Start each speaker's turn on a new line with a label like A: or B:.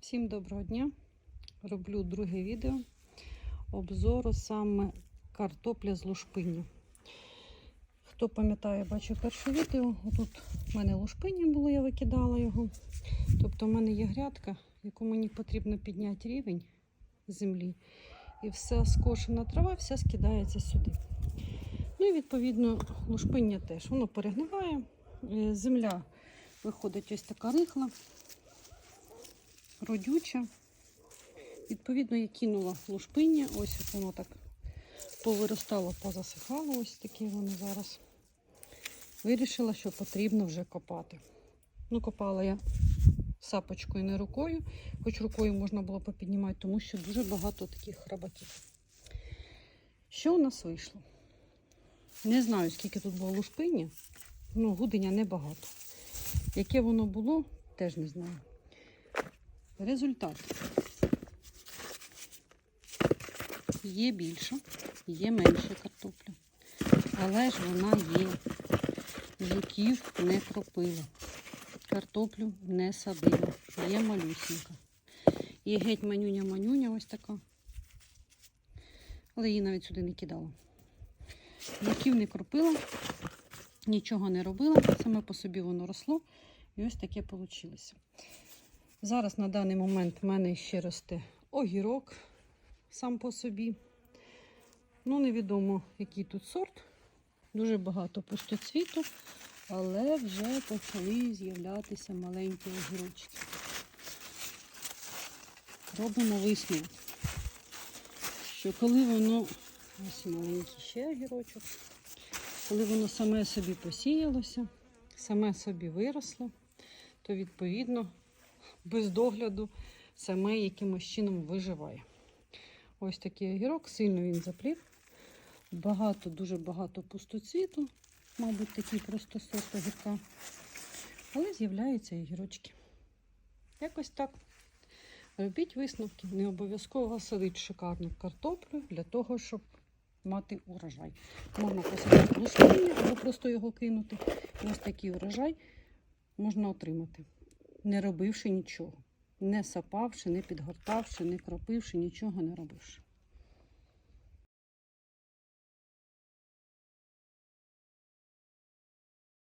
A: Всім доброго дня! Роблю друге відео обзору саме картопля з лушпиння. Хто пам'ятає, бачив перше відео. Тут в мене лушпиння було, я викидала його. Тобто в мене є грядка, яку мені потрібно підняти рівень землі. І вся скошена трава, вся скидається сюди. Ну і відповідно лушпиння теж. Воно перегниває. Е, Земля виходить ось така рихла родюча. Відповідно, я кинула лушпиння, ось воно так повиростало, позасихало, ось таке воно зараз. Вирішила, що потрібно вже копати. Ну, копала я сапочкою, не рукою, хоч рукою можна було попіднімати, тому що дуже багато таких храбаків. Що у нас вийшло? Не знаю, скільки тут було лушпиння, ну, гуденя небагато. Яке воно було, теж не знаю. Результат. Є більше, є менше картопля. Але ж вона є. Жуків не кропила. Картоплю не садила. Є малюсінька. Є геть манюня-манюня ось така. Але її навіть сюди не кидала. Жуків не кропила, нічого не робила. Саме по собі воно росло. І ось таке вийшло. Зараз на даний момент в мене ще росте огірок сам по собі. Ну, невідомо, який тут сорт. Дуже багато пустоцвіту, але вже почали з'являтися маленькі огірочки. Робимо висновок, що коли воно, ось маленький ще огірочок, коли воно саме собі посіялося, саме собі виросло, то відповідно без догляду саме якимось чином виживає. Ось такий огірок, сильно він заплів. Багато, дуже багато пустоцвіту, мабуть, такий просто сорт огірка. Але з'являються огірочки. Якось так. Робіть висновки. Не обов'язково садити шикарну картоплю для того, щоб мати урожай. Можна посадити лушпиння або просто його кинути. Ось такий урожай можна отримати не робивши нічого. Не сапавши, не підгортавши, не кропивши, нічого не робивши.